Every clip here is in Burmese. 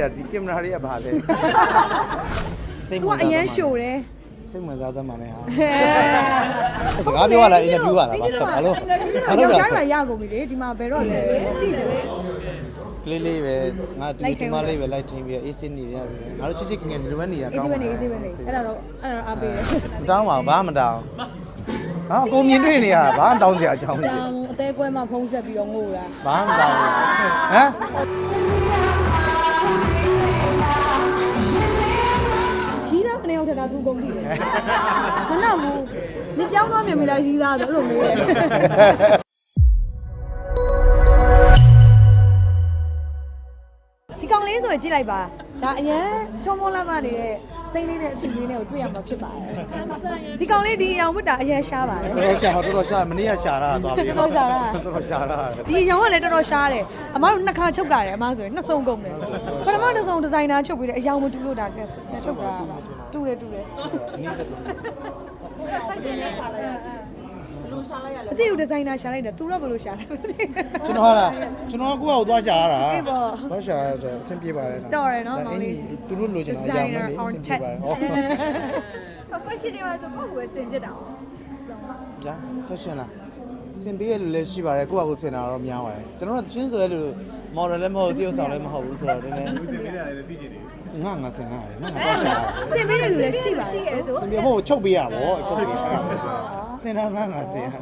တွေကဒီကင်မရာတွေကဘာလဲစိတ်သူဝင်ကအစားရန်ရှို့တယ်စိတ်ဝင်စားစမ်းပါနဲ့ဟာဟဲ့စကားပြောရလားအင်တာဗျူးရလားဘာလို့ဘာလို့ဘာလို့ယောက်ျားတွေကရကုန်ပြီလေဒီမှာဘယ်တော့လဲသိကြတယ် ကလေးလေးပဲငါဒီဒီမလေးပဲလိုက်ထင်းပြီးအေးစင်းနေရစေငါတို့ချစ်ချစ်ခင်ခင်ဒီလိုပဲနေတာအေးကောစီင်းပဲ နေအေးစီပဲနေအဲ့ဒါတော့အဲ့ဒါတော့အားပေးတယ်မတောင်းပါဘူးဘာမှမတောင်းဟာအကုန်မြင်တွေ့နေရတာဘာမှတောင်းစရာအကြောင်းမရှိတောင်အသေးကွဲမှာဖုံးဆက်ပြီးတော့ငိုတာဘာမှမတောင်းဘူးဟမ် ကနေရောက်ထက်တာသူကုန်ပြီမနောက်ဘူးနေပြောင်းသွားမြင်မိလားကြီးသားဆိုအဲ့လိုမေးတယ်ဒီကောင်လေးဆိုရင်ကြည့်လိုက်ပါဒါအရင်ချုံမောလာမနေတဲ့ စိမ့်လေးနဲ့အဖြစ်လေးနဲ့ကိုတွေ့ရမှာဖြစ်ပါတယ်ဒီကောင်လေးဒီအအောင်ဝတ်တာအရင်ရှားပါတယ်တော်တော်ရှာတော်တော်ရှာမနေ့ကရှာတာသွားပြီတော်တော်ရှာတာတော်တော်ရှာတာဒီအရောင်ကလည်းတော်တော်ရှားတယ်အမတို့နှစ်ခါချုပ်တာတယ်အမဆိုရင်နှစ်စုံကုန်တယ်ပထမတစ်စုံဒီဇိုင်နာချုပ်ပြီးတယ်အရောင်မတူလို့ဒါကဲချုပ်တာတူတယ်တူတယ်အတိတို့ ဒီဇိုင်နာရှာလိုက်တယ်သူတော့ဘယ်လိုရှာလဲမသိကျွန်တော်ဟာလားကျွန်တော်ကကိုယ့်ဘာကိုသွားရှာရတာအေးပေါ့သွားရှာရဆိုအဆင်ပြေပါတယ်နော်တော်တယ်နော်ဒါမောင်လေးအဲ့ဒီသူတို့လိုချင်တာအကြောင်းလေးအဆင်ပြေပါတယ်ဟော fashion တွေပါဆိုကိုယ့်ကိုယ်ဆင်ပြစ်တာ哦ညာ fashion လားစင်ပေးရလူလည်းရှိပါတယ်ကိုယ့်ဘာကိုစင်တာတော့များပါတယ်ကျွန်တော်တို့ချင်းဆိုရလူ model လည်းမဟုတ်တရုပ်ဆောင်လည်းမဟုတ်ဘူးဆိုတော့နည်းနည်းငါငါစင်ငါငါငါတော့ရှာစင်ပေးတဲ့လူလည်းရှိပါတယ်ဆို စင်ပြဖို့ချုပ်ပေးရဗောချုပ်ပေးရတာ စင်တာငါငါစင်ရတာ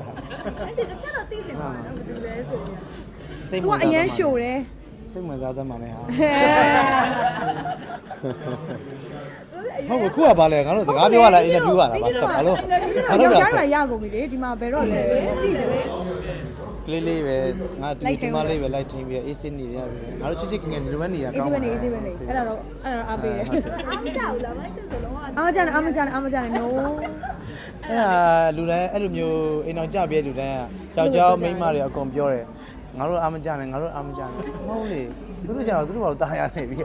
အဲ့ဒီတစ်ခါတော့သိချင်ပါတော့ဘယ်လိုလဲဆိုရင် စိတ်သူကအရန်ရှို့တယ်စိတ်ဝင်စားစမ်းပါနဲ့ဟာဟဲ့ဟုတ်ဘူးခုကဘာလဲငါတို့စကားပြောရလားအင်တာဗျူးရလားဘာဘာလို့ဘာလို့ယောက်ျားတွေကရကုန်ပြီလေဒီမှာဘယ်တော့လဲသိကြတယ်က လေးလေးပဲငါဒီဒီမလေးပဲလိုက်ထင်းပြီးအေးစင်းနေရစေငါတို့ချစ်ချစ်ခင်ခင်ဒီလိုပဲနေတာအေးကောစီင်းပဲနေအေးစီပဲနေအဲ့ဒါတော့အဲ့ဒါတော့အားပေးတယ်အားမကြဘူးလားမချစ်စလုံးကအားကြတယ်အားမကြတယ်အားမကြတယ် no အဲ့ဒါလူတိုင်းအဲ့လိုမျိုးအိမ်အောင်ကြပြဲလူတိုင်းကယောက်ျားမိန်းမတွေအကုန်ပြောတယ်ငါတို့အာမကြနဲ့ငါတို့အာမကြနဲ့မဟုတ်လေ သူတို့ကြောက်သူတို့ဘာလို့တာရနေပြီ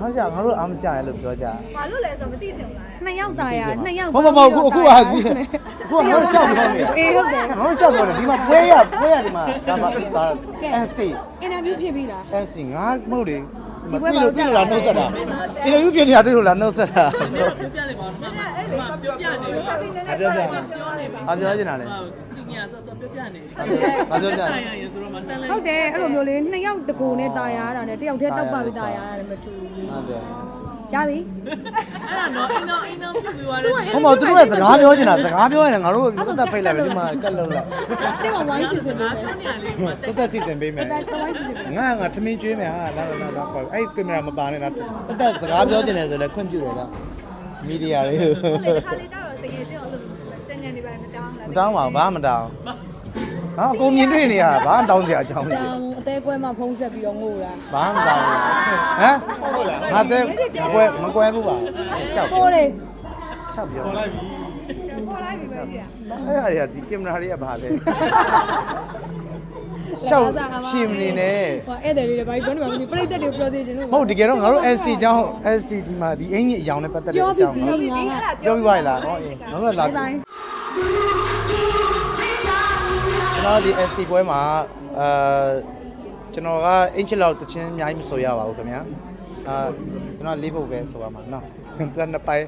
ငါကြောက်ငါတို့အာမကြနဲ့လို့ပြောကြ ဘာလို့လဲဆိုတော့မသိချင်ဘူးလား နှစ်ယောက်ตายရနှစ်ယောက် မမမအခုအခုဟာကြီးအခုကငါတို့ရှောက်ပြောနေ အေးဟုတ်တယ် ငါတို့ရှောက်ပြောနေဒီမှာပွဲရပွဲရဒီမှာဒါမှဒါ NST အင်တာဗျူးဖြစ်ပြီလား NST ငါမဟုတ်လေဒီပွဲမှာပြလို့လားနှုတ်ဆက်တာဒီလိုမျိုးပြနေတာတွေ့လို့လားနှုတ်ဆက်တာဆို အဲ့လေစပြောပြနေတယ်ဆက်ပြီးနည်းနည်း အပြောပြအပြောချင်တာလေ မြာဆိုတော့ပြောပြနေတယ်ဘာပြောပြတာလဲဆိုတော့မှတန်လိုင်းဟုတ်တယ်အဲ့လိုမျိုးလေးနှစ်ယောက်တကူနဲ့တာယာရတယ်တယောက်တည်းတောက်ပါပြီးတာယာရတယ်မတူဘူးဟုတ်တယ်ရပြီအဲ့ဒါတော့အင်းတော့အင်းတော့ပြုတ်ပြီးသွားတယ်ဟိုမှာသူတို့ကစကားပြောနေတာစကားပြောရင်ငါတို့ကတက်ဖိတ်လိုက်ပြီဒီမှာကတ်လုံးလိုက်ရှေ့မှာဝိုင်းစီစဉ်ပေးမယ်တက်တက်စီစဉ်ပေးမယ်တက်တက်ဝိုင်းစီစဉ်ပေးငါငါထမင်းကျွေးမယ်ဟာလာလာလာခေါ်အဲ့ကင်မရာမပါနဲ့လားတက်တက်စကားပြောနေတယ်ဆိုလည်းခွင့်ပြုတယ်လားမီဒီယာလေးဟုတ်လေခါလေးကြတော့တကယ်ချင်းအောင် လို့ကြံကြံနေပါမတောင်းလားမတောင်းပါဘူးဘာမှမတောင်းဟာအကုန်မြင်တွေ့နေရတာဘာမှတောင်းစရာအကြောင်းမရှိတောင်အသေးကွဲမှာဖုံးဆက်ပြီးတော့ငိုတာဘာမှမတောင်းဘူးဟမ်ငါတဲ့မကွဲမကွဲဘူးပါရှောက်ဟိုလေရှောက်ပြောလိုက်ပြီခေါ်လိုက်ပြီပဲကြီးอ่ะအဲ့ဒါတွေကဒီကင်မရာတွေကဘာလဲရှောက်ရှင်မနေနဲ့ဟိုဧည့်သည်တွေဘာကြီးဘယ်လိုမှမသိပြိတ္တတွေပြောသေးချင်လို့ဟုတ်တကယ်တော့ငါတို့ ST ကျောင်း ST ဒီမှာဒီအင်ကြီးအယောင်နဲ့ပတ်သက်တဲ့အကြောင်းပြောပြီးပြီပြောပြီးပါလားဟောအေးငါတို့ကလာဘိုင်ဘိုင် ကျွန်တော်ဒီ ST ပွဲမှာအာကျွန်တော်ကအင်ချီလောက်တချင်းအများကြီးမဆိုရပါဘူးခင်ဗျာအာကျွန်တော်လေးပုတ်ပဲဆိုပါမှာနော်ပြန်နှစ်ပိုင်း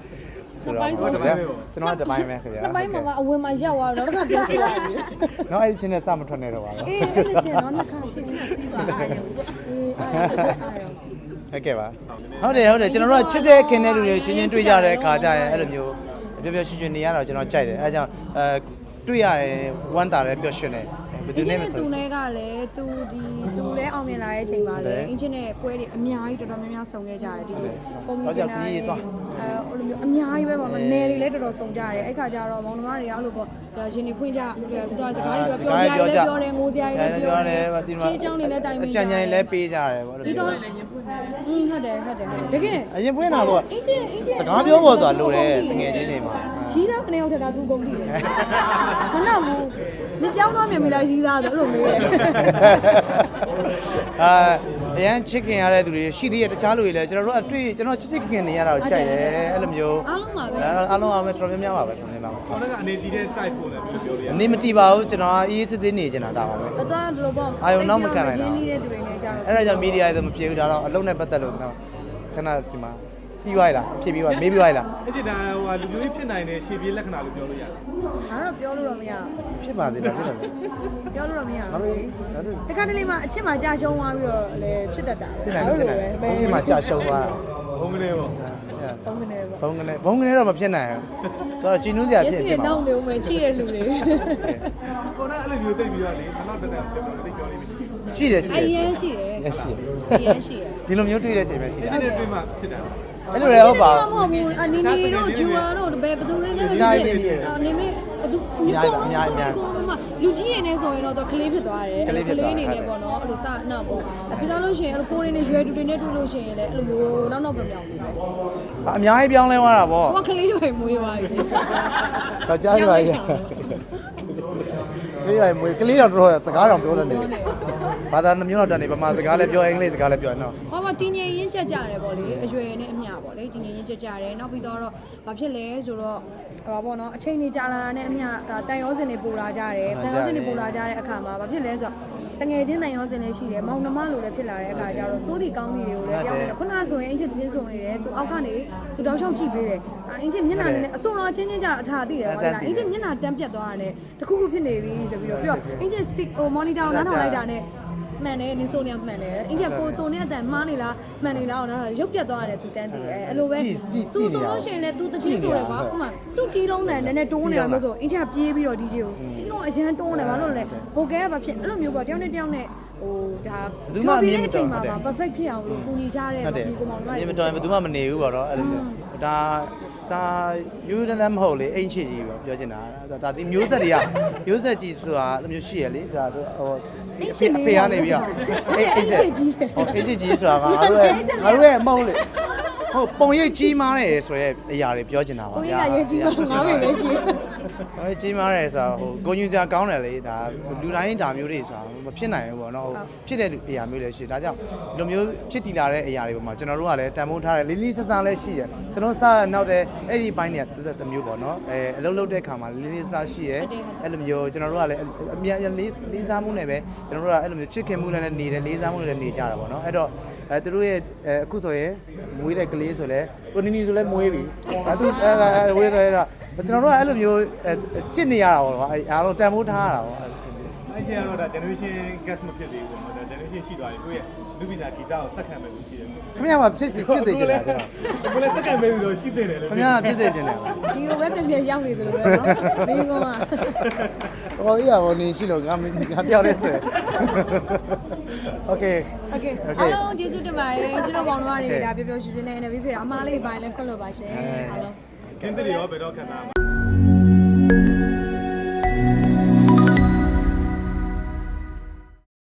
ဆိုတော့ကျွန်တော်ကတစ်ပိုင်းပဲခင်ဗျာနှစ်ပိုင်းမှာကအဝင်မှာရောက်သွားတော့တော့ပြန်ဆိုရပြီနော်အဲ့ဒီချင်းနဲ့စမထွက်နေတော့ပါဘူးအေးအဲ့ဒီချင်းတော့နှစ်ခါရှိချင်းပြီးပါအားရအေးအားရအားရဟုတ်ကဲ့ပါဟုတ်တယ်ဟုတ်တယ်ကျွန်တော်တို့ကချစ်တဲ့ခင်တဲ့လူတွေချင်းချင်းတွေ့ကြတဲ့အခါကျရင်အဲ့လိုမျိုး ပျော်ပျော်ရွှင်ရွှင်နေရတော့ကျွန်တော်ကြိုက်တယ်အဲဒါကြောင့်အဲတွေ့ရရင်ဝမ်းသာတယ်ပျော်ရွှင်တယ်ဘယ်သူအင်နဲ့ဂျင်မနဲ့ဆိုသူနဲ့ကလည်းသူဒီသူလည်းအောင်မြင်လာတဲ့အချိန်မှာလည်းအင်ဂျင်နဲ့ပွဲတွေအများကြီးတော်တော်များများဆုံခဲ့ကြတယ်ဒီလိုကွန်မြူနတီနာအဲအဲ့လိုမျိုးအများကြီးပဲပေါ့နော်နယ်တွေလည်းတော်တော်ဆုံကြတယ်အဲ့ခါကျတော့မောင်နှမတွေကအဲ့လိုပေါ့ရှင်နေဖွင့်ကြပြီးတော့စကားတွေပြောကြတယ်ပြောတယ်ငိုကြတယ်ပြောတယ်ချင်းချောင်းတွေလည်းတိုင်ပင်အကြံဉာဏ်လည်းပေးကြတယ်ဗောလို့ဒီတော့ อืมဟုတ်တယ်ဟုတ်တယ်တကယ်အရင်ပွင့်တာဗောအင်ဂျင်အင်ဂျင်စကားပြောဖို့ဆိုတာလိုတယ်တငယ်ချင်းတွေမှာ ကြီးသားက နေရောက်ထက်တာသူကုန်ပြီမနောက်ဘူးနေပြောင်းသွားမြင်မိလားကြီးသားဆိုအဲ့လိုမေးတယ်အာအရန်ချစ်ခင်ရတဲ့သူတွေရှိသေးတယ်တခြားလူတွေလည်းကျွန်တော်တို့အတွေ့ကျွန်တော်ချစ်ချစ်ခင်ခင်နေရတာကိုကြိုက်တယ်အဲ့လိုမျိုးအားလုံးပါပဲအားလုံးအားပဲတော်တော်များများပါပဲတော်တော်များများပါခေါင်းကအနေတီးတဲ့ type ပုံတယ်ဘယ်လိုပြောလဲအနေမတီပါဘူးကျွန်တော်အေးစစ်စစ်နေချင်တာဒါပါပဲအတော့ဒီလိုပေါ့အာယုံနောက်မခံနိုင်တာရင်းနှီးတဲ့သူတွေနဲ့ကြတော့အဲ့ဒါကြောင့်မီဒီယာတွေမဖြစ်ဘူးဒါတော့အလုံးနဲ့ပတ်သက်လို့နော်ခဏဒီမှာ ပြီးသွားရလားဖြစ်ပြီးသွားမေးပြီးသွားရလားအဲ့ဒီဒါဟိုလူမျိုးကြီးဖြစ်နိုင်တဲ့ရှေ့ပြေးလက္ခဏာလို့ပြောလို့ရတယ်ငါတော့ပြောလို့တော့မရဖြစ်ပါသေးတယ်ဖြစ်တယ်ဘူးပြောလို့တော့မရဘာဘူးလို့ဒါဆိုတခါတလေမှအချစ်မှကြာရှုံးသွားပြီးတော့လည်းဖြစ်တတ်တာဖြစ်နိုင်လို့ဖြစ်နိုင်တယ်အချင်းမှာကြာရှုံးသွားတာဘုံကလေးပေါ့ပုံကနေပေါ့ဘုံကနေဘုံကနေတော့မဖြစ်နိုင်ဘူးသူကတော့ဂျင်းနူးစရာမျက်ဖြစ်စိဖြစ်နဲ့မှာနောက်နေဦးမယ်ချိတဲ့လူတွေကိုနာအဲ့လိုမျိုးတိတ်ပြီးတော့လေနောက်တော့တက်ပြောလို့တိတ်ပြောလို့မရှိဘူးရှိတယ်ရှိအတယ်ရင်ရှိတယ်ရရှိတယ်အရင်ရှိတယ်ဒီလိုမျိုးတွေ့တဲ့အချိန်ပဲရှိတယ်အဲ့ဒီတွေ့မှဖြစ်တာ အဲ့လိုလည်းဟုတ်ပါမဟုတ်ဘူးအနီနီတို့ဂျူဝါတို့ဘယ်ဘသူတွေနဲ့လဲအနေနဲ့သူလူကြီးနေနေဆိုရင်တော့ကလေးဖြစ်သွားတယ်ကလေးအနေနဲ့ပေါ့နော်အဲ့လိုစနောက်ပေါ့ပြီးတော့လို့ရှိရင်အဲ့လိုကိုရင်းနေရွယ်တူတွေနဲ့တွေ့လို့ရှိရင်လည်းအဲ့လိုမျိုးနောက်နောက်ပြောင်ပြောင်နေတယ်အများကြီးပြောင်းလဲသွားတာပေါ့ကိုကကလေးတွေမွေးသွားပြီတော့ကြားရပါရဲ့ကလေးတိုင်းမွေးကလေးတော့တော်တော်စကားတော့ပြောနေတယ် ဘာသာနှမျိုးတော့တန်နေဗမာစကားလည်းပြောအင်္ဂလိပ်စကားလည်းပြောနော်ဟောမတင်းငယ်ရင်းချက်ကြတယ်ပေါ့လေအရွယ်နဲ့အမျှပေါ့လေတင်းငယ်ရင်းချက်ကြတယ်နောက်ပြီးတော့ဘာဖြစ်လဲဆိုတော့ဟောပေါ့နော်အချိန်ကြီးကြာလာတာနဲ့အမျှဒါတန်ရောစင်တွေပူလာကြတယ်တန်ရောစင်တွေပူလာကြတဲ့အခါမှာဘာဖြစ်လဲဆိုတော့တငယ်ချင်းတန်ရောစင်လေးရှိတယ်မောင်နှမလိုလည်းဖြစ်လာတဲ့အခါကျတော့စိုးဒီကောင်းစီတွေကိုလည်းပြောင်းနေတယ်ခုနဆိုရင်အင်ချစ်ချင်းဆိုနေတယ်သူအောက်ကနေသူတောက်လျှောက်ကြည့်ပေးတယ်အင်ချစ်မျက်နှာလေးနဲ့အစုံတော်ချင်းချင်းကြအထာသိတယ်ပေါ့လားအင်ချစ်မျက်နှာတန်းပြတ်သွားတာနဲ့တခုခုဖြစ်နေပြီဆိုပြီးတော့ပြီးတော့အင်ချစ် speak ဟို monitor ကိုနားထောင်လိုက်တာနဲ့ မှန်တယ်နင်းဆိုနေမှန်တယ်အင်ဂျကိုဆိုနေအတန်မှားနေလားမှန်နေလားတော့ရုပ်ပြတ်သွားတယ်သူတန်းတည်တယ်အဲ့လိုပဲသူဆိုလို့ရှိရင်လည်းသူတချင်းဆိုတယ်ကွာဥမာသူတီးလုံးတယ်နည်းနည်းတိုးနေတာမျိုးဆိုအင်ဂျပြေးပြီးတော့ DJ ကိုတီးလုံးအရန်တိုးနေဘာလို့လဲ vocal ကဘာဖြစ်အဲ့လိုမျိုးပေါ့တယောက်နဲ့တယောက်နဲ့ဟိုဒါအချိန်မှာပါ perfect ဖြစ်အောင်လို့ပူညီကြတဲ့ဟုတ်တယ်ဒီကောင်မောင်တို့ဒီမတော်ရင်ဘယ်သူမှမနေဘူးပေါ့နော်အဲ့လိုမျိုးဒါ ဒါယူရလည်းမဟုတ်လေအိမ်ချစ်ကြီးပေါ့ပြောချင်တာဒါဒီမျိုးဆက်တွေကမျိုးဆက်ကြီးဆိုတာအဲ့လိုမျိုးရှိရလေဒါဟိုဖေကနေပြီးတော့အိမ်ချစ်ကြီးဟိုအိမ်ချစ်ကြီးဆိုတာကငါတို့ရဲ့ငါတို့ရဲ့မဟုတ်လေဟုတ်ပုံရိပ်ကြီးမားတယ်ဆိုရဲအရာတွေပြောချင်တာပါကိုကြီးကရေးကြီးမှငါပဲပဲရှိ ဟိုကြီးမားတယ်ဆိုတာဟိုကိုညူစရာကောင်းတယ်လေဒါလူတိုင်းဒါမျိုးတွေဆိုတာမဖြစ်နိုင်ဘူးပေါ့နော်ဖြစ်တဲ့လူအရာမျိုးလည်းရှိဒါကြောင့်ဒီလိုမျိုးဖြစ်တည်လာတဲ့အရာတွေပေါ်မှာကျွန်တော်တို့ကလည်းတန်ဖိုးထားတယ်လေးလေးဆဆန်းလည်းရှိရကျွန်တော်စနောက်တဲ့အဲ့ဒီဘိုင်းတွေကတစ်သက်မျိုးပေါ့နော်အဲအလုပ်လုပ်တဲ့အခါမှာလေးလေးဆဆရှိရအဲ့လိုမျိုးကျွန်တော်တို့ကလည်းအမြဲလေးလေးစားမှုနဲ့ပဲကျွန်တော်တို့ကအဲ့လိုမျိုးချစ်ခင်မှုနဲ့နေတယ်လေးစားမှုနဲ့နေကြတာပေါ့နော်အဲ့တော့အဲသူတို့ရဲ့အခုဆိုရင်မွေးတဲ့ကလေးဆိုလဲကိုနီနီဆိုလဲမွေးပြီအဲသူအဲဝေးတယ်အဲ့တော့ ကျွန်တော်တို့ကအဲ့လိုမျိုးချစ်နေရတာပေါ့ကွာအားလုံးတန်ဖိုးထားရတာပေါ့ အဲ့ဒီကတော့ဒါ generation gas မဖြစ်သေးဘူးပေါ့နော်ဒါ generation ရှိသွားပြီကိုယ့်ရဲ့လူပညာဂီတကိုစက်ခံမဲ့လူရှိတယ် ခင်ဗျားကဖြစ်စီဖြစ်စေချင်တာကျွန်တော် ကိုလည်းတက်ခံမဲ့လူတော့ရှိသေးတယ်လေ ခင်ဗျားကဖြစ်စေချင်တယ် ဒီကိုပဲပြန်ပြန်ရောက်နေသလိုပဲနော်မိကုန်းက ဟောအေးရဘောနေရှိလို့ငါမငါပြောက်ရဲဆိုโอเค โอเคအားလုံးကျေးဇူးတင်ပါတယ်ကျွန်တော်ပေါင်းတော့တွေဒါပြောပြောရွှင်ရွှင်နဲ့ interview ဖြစ်တာအမားလေးပိုင်းလည်းခွင့်လို့ပါရှင်အားလုံး ကျင်းတဲ့ရောဘယ်တော့ခံတာ